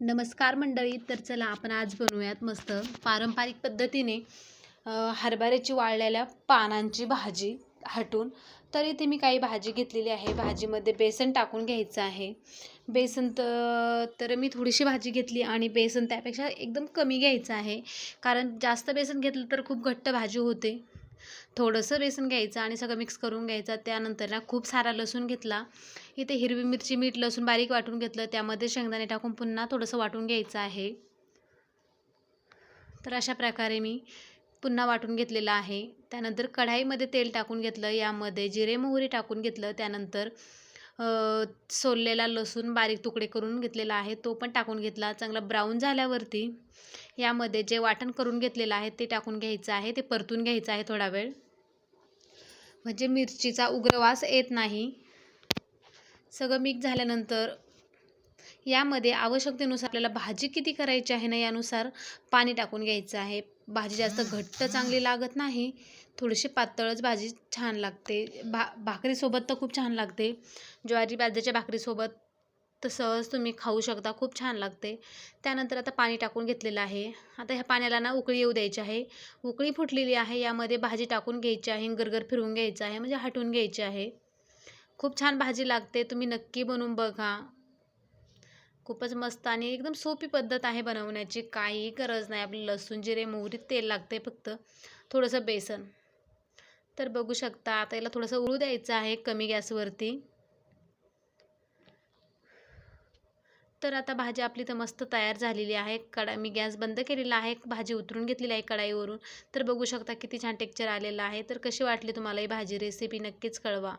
नमस्कार मंडळी तर चला आपण आज बनवूयात मस्त पारंपरिक पद्धतीने हरभऱ्याची वाळलेल्या पानांची भाजी हटून. तर इथे मी काही भाजी घेतलेली आहे. भाजीमध्ये बेसन टाकून घ्यायचं आहे. बेसन तर तर मी थोडीशी भाजी घेतली आणि बेसन त्यापेक्षा एकदम कमी घ्यायचं आहे. कारण जास्त बेसन घेतलं तर खूप घट्ट भाजी होते. थोडंसं बेसन घ्यायचं आणि सगळं मिक्स करून घ्यायचं. त्यानंतर ना खूप सारा लसूण घेतला. इथे हिरवी मिरची मीठ लसूण बारीक वाटून घेतलं. त्यामध्ये शेंगदाणे टाकून पुन्हा थोडंसं वाटून घ्यायचं आहे. तर अशा प्रकारे मी पुन्हा वाटून घेतलेलं आहे. त्यानंतर कढाईमध्ये तेल टाकून घेतलं. यामध्ये जिरे मोहरी टाकून घेतलं. त्यानंतर सोललेला लसूण बारीक तुकडे करून घेतलेला आहे. तो पण टाकून घेतला. चांगला ब्राऊन झाल्यावरती यामध्ये जे वाटण करून घेतलेलं आहे ते टाकून घ्यायचं आहे ते परतून घ्यायचं आहे थोडा वेळ. म्हणजे मिरचीचा उग्रवास येत नाही. सगळं मिक्स झाल्यानंतर यामध्ये आवश्यकतेनुसार आपल्याला भाजी किती करायची आहे ना यानुसार पाणी टाकून घ्यायचं आहे. भाजी जास्त घट्ट चांगली लागत नाही. थोडीशी पातळच भाजी छान लागते. भा भाकरीसोबत तर खूप छान लागते. ज्वारी बाजरीच्या भाकरीसोबत तर सहज तुम्ही खाऊ शकता खूप छान लागते. त्यानंतर आता पाणी टाकून घेतलेलं आहे. आता ह्या पाण्याला ना उकळी येऊ द्यायची आहे. उकळी फुटलेली आहे यामध्ये भाजी टाकून घ्यायची आहे गरगर फिरवून घ्यायचं आहे म्हणजे हटवून घ्यायची आहे. खूप छान भाजी लागते तुम्ही नक्की बनवून बघा. खूपच मस्त आणि एकदम सोपी पद्धत आहे बनवण्याची काही गरज नाही. आपलं लसूण जिरे मोहरीत तेल लागते फक्त. थोडंसं बेसन. तर बघू शकता आता याला थोडंसं उळू द्यायचं आहे कमी गॅसवरती. तर आता भाजी आपली तर मस्त तयार झालेली आहे. कढा मी गॅस बंद केलेला आहे. भाजी उतरून घेतलेली आहे कढाईवरून. तर बघू शकता किती छान टेक्चर आलेलं आहे. तर कशी वाटली तुम्हाला ही भाजी रेसिपी नक्कीच कळवा.